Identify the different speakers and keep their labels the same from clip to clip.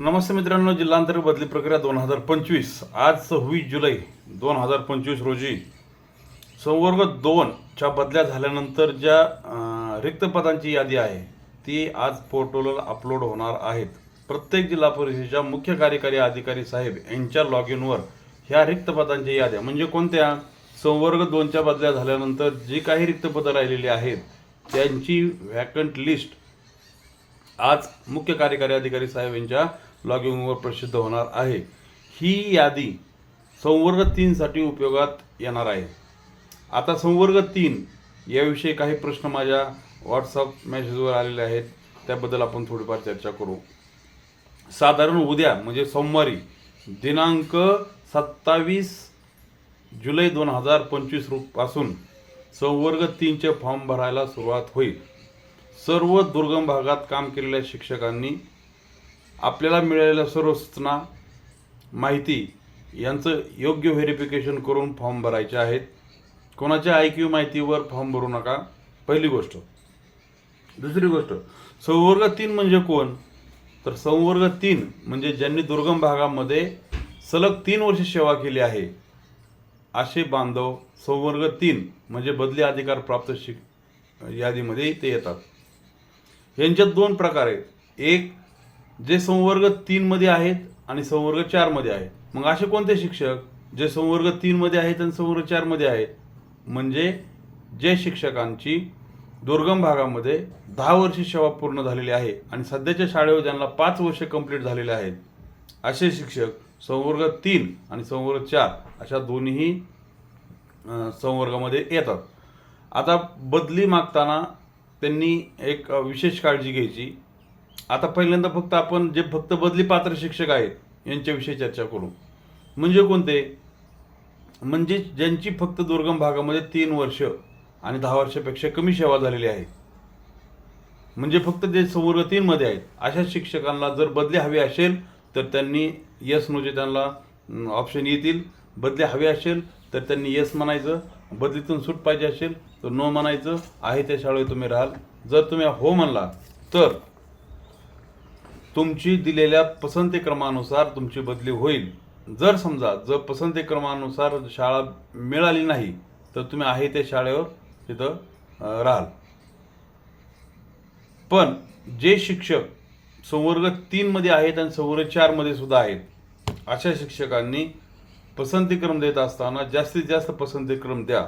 Speaker 1: नमस्ते मित्रांनो जिल्हांतर्गत बदली प्रक्रिया दोन हजार पंचवीस. आज सव्वीस जुलै दोन हजार पंचवीस रोजी संवर्ग दोनच्या बदल्या झाल्यानंतर ज्या रिक्त पदांची यादी आहे ती आज पोर्टलवर अपलोड होणार आहेत. प्रत्येक जिल्हा परिषदेच्या मुख्य कार्यकारी अधिकारी साहेब यांच्या लॉग इनवर ह्या रिक्त पदांच्या याद्या. म्हणजे कोणत्या? संवर्ग दोनच्या बदल्या झाल्यानंतर जी काही रिक्त पदं राहिलेली आहेत त्यांची व्हॅकंट लिस्ट आज मुख्य कार्यकारी अधिकारी साहेब यांच्या ब्लॉगिंगवर प्रसिद्ध होणार आहे. ही यादी संवर्ग तीनसाठी उपयोगात येणार आहे. आता संवर्ग तीन याविषयी काही प्रश्न माझ्या व्हॉट्सअप मेसेजवर आलेले आहेत. त्याबद्दल आपण थोडीफार चर्चा करू. साधारण उद्या म्हणजे सोमवारी दिनांक सत्तावीस जुलै दोन हजार पंचवीसपासून संवर्ग तीनचे फॉर्म भरायला सुरुवात होईल. सर्व दुर्गम भागात काम केलेल्या शिक्षकांनी आपल्याला मिळालेल्या सर्व सूचना माहिती यांचं योग्य व्हेरिफिकेशन करून फॉर्म भरायचे आहेत. कोणाच्या आय क्यू माहितीवर फॉर्म भरू नका. पहिली गोष्ट. दुसरी गोष्ट संवर्ग तीन म्हणजे कोण? तर संवर्ग तीन म्हणजे ज्यांनी दुर्गम भागामध्ये सलग तीन वर्ष सेवा केली आहे. असे बांधव संवर्ग तीन म्हणजे बदली अधिकार प्राप्त शिक यादीमध्ये ते येतात. यांच्यात दोन प्रकार आहेत. एक जे संवर्ग तीनमध्ये आहेत आणि संवर्ग चारमध्ये आहेत. मग असे कोणते शिक्षक जे संवर्ग तीनमध्ये आहेत आणि संवर्ग चारमध्ये आहेत? म्हणजे जे शिक्षकांची दुर्गम भागामध्ये दहा वर्षे सेवा पूर्ण झालेली आहे आणि सध्याच्या शाळेवर ज्यांना पाच वर्षे कंप्लीट झालेले आहेत. असे शिक्षक संवर्ग तीन आणि संवर्ग चार अशा दोन्ही संवर्गामध्ये येतात. आता बदली मागताना त्यांनी एक विशेष काळजी घ्यायची. आता पहिल्यांदा फक्त आपण जे फक्त बदली पात्र शिक्षक आहेत यांच्याविषयी चर्चा करू. म्हणजे कोणते? म्हणजे ज्यांची फक्त दुर्गम भागामध्ये तीन वर्ष आणि दहा वर्षापेक्षा कमी सेवा झालेली आहे. म्हणजे फक्त जे संवर्ग तीनमध्ये आहेत अशा शिक्षकांना जर बदली हवी असेल तर त्यांनी यस नोचे म्हणजे त्यांना ऑप्शन येतील. बदली हवी असेल तर त्यांनी येस म्हणायचं. बदलीतून सूट पाहिजे असेल तर नो म्हणायचं. आहे त्या शाळेत तुम्ही राहाल. जर तुम्ही हो म्हणला तर तुमची दिलेल्या पसंती क्रमानुसार तुमची बदली होईल. जर समजा जर पसंती क्रमानुसार शाळा मिळाली नाही तर तुम्ही आहे त्या शाळेवर तिथं राहाल. पण जे शिक्षक संवर्ग तीनमध्ये आहेत आणि संवर्ग चारमध्ये सुद्धा आहेत अशा शिक्षकांनी पसंतीक्रम देत असताना जास्तीत जास्त पसंतीक्रम द्या.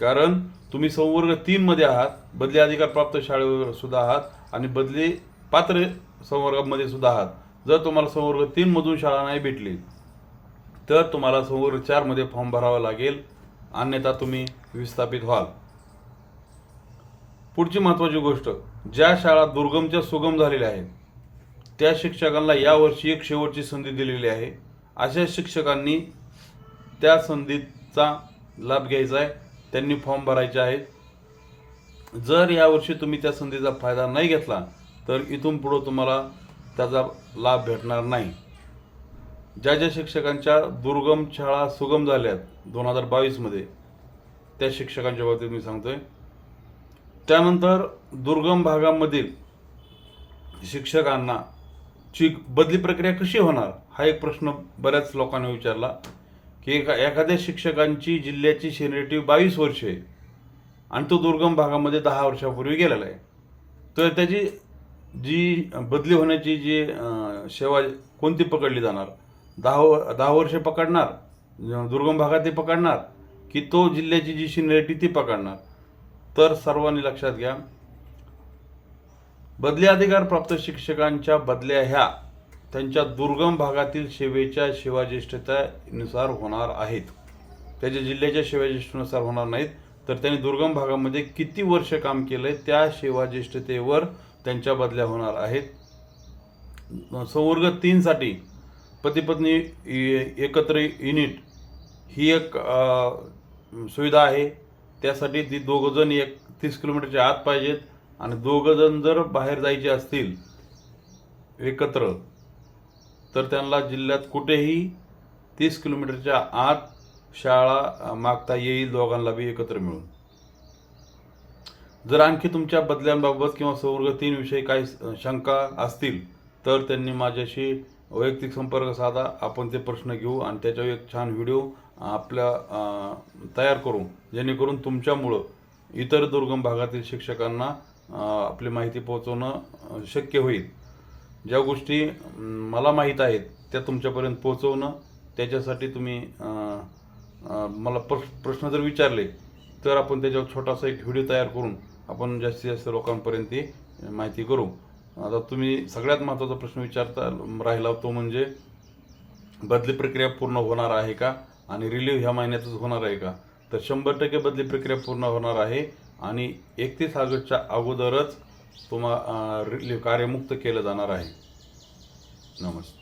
Speaker 1: कारण तुम्ही संवर्ग तीनमध्ये आहात बदली अधिकार प्राप्त शाळेवर सुद्धा आहात आणि बदली पात्र संवर्गामध्ये सुद्धा आहात. जर तुम्हाला संवर्ग तीनमधून शाळा नाही भेटली तर तुम्हाला संवर्ग चारमध्ये फॉर्म भरावा लागेल. अन्यथा तुम्ही विस्थापित व्हाल. पुढची महत्त्वाची गोष्ट ज्या शाळा दुर्गमच्या सुगम झालेल्या आहेत त्या शिक्षकांना यावर्षी एक शेवटची संधी दिलेली आहे. अशा शिक्षकांनी त्या संधीचा लाभ घ्यायचा आहे. त्यांनी फॉर्म भरायचे आहेत. जर यावर्षी तुम्ही त्या संधीचा फायदा नाही घेतला तर इथून पुढं तुम्हाला त्याचा लाभ भेटणार नाही. ज्या ज्या शिक्षकांच्या दुर्गम शाळा सुगम झाल्यात दोन हजार बावीसमध्ये त्या शिक्षकांच्या बाबतीत मी सांगतोय. त्यानंतर दुर्गम भागामधील शिक्षकांना ची बदली प्रक्रिया कशी होणार हा एक प्रश्न बऱ्याच लोकांनी विचारला. की एका एखाद्या शिक्षकांची जिल्ह्याची सिनियरिटी बावीस वर्षे आहे आणि तो दुर्गम भागामध्ये दहा वर्षापूर्वी गेलेला आहे. तर त्याची जी बदली होण्याची जी सेवा कोणती पकडली जाणार? दहा दहा वर्षे पकडणार? दुर्गम भागात ते पकडणार? की तो जिल्ह्याची जी सिनियरिटी ती पकडणार? तर सर्वांनी लक्षात घ्या. बदली अधिकार प्राप्त शिक्षकांच्या बदल्या ह्या त्यांच्या दुर्गम भागातील सेवेच्या सेवाज्येष्ठतेनुसार होणार आहेत. त्याच्या जिल्ह्याच्या सेवाज्येष्ठनुसार होणार नाहीत. तर त्यांनी दुर्गम भागामध्ये किती वर्ष काम केलंय? त्या सेवाज्येष्ठतेवर त्यांच्या बदल्या होणार आहेत. संवर्ग तीनसाठी पतीपत्नी ए- एकत्र युनिट ही एक सुविधा आहे. त्यासाठी ती दोघंजण एक तीस किलोमीटरच्या आत पाहिजेत. आणि दोघंजण जर बाहेर जायचे असतील एकत्र तर त्यांना जिल्ह्यात कुठेही तीस किलोमीटरच्या आत शाळा मागता येईल दोघांना बी एकत्र मिळून. जर आणखी तुमच्या बदल्यांबाबत किंवा संवर्ग तीन विषयी काही शंका असतील तर त्यांनी माझ्याशी वैयक्तिक संपर्क साधा. आपण ते प्रश्न घेऊ आणि त्याच्यावर एक छान व्हिडिओ आपल्या तयार करू. जेणेकरून तुमच्यामुळं इतर दुर्गम भागातील शिक्षकांना आपली माहिती पोहोचवणं शक्य होईल. ज्या गोष्टी मला माहीत आहेत त्या तुमच्यापर्यंत पोहोचवणं त्याच्यासाठी तुम्ही मला प्रश्न जर विचारले तर आपण त्याच्यावर छोटासा एक व्हिडिओ तयार करून आपण जास्तीत जास्त लोकांपर्यंत ती माहिती करू. आता तुम्ही सगळ्यात महत्त्वाचा प्रश्न विचारता राहिला तो म्हणजे बदली प्रक्रिया पूर्ण होणार आहे का आणि रिलीव्ह ह्या महिन्यातच होणार आहे का? तर शंभर टक्के बदली प्रक्रिया पूर्ण होणार आहे आणि एकतीस ऑगस्टच्या अगोदरच तुम्हा रिलीव्ह कार्यमुक्त केलं जाणार आहे. नमस्ते.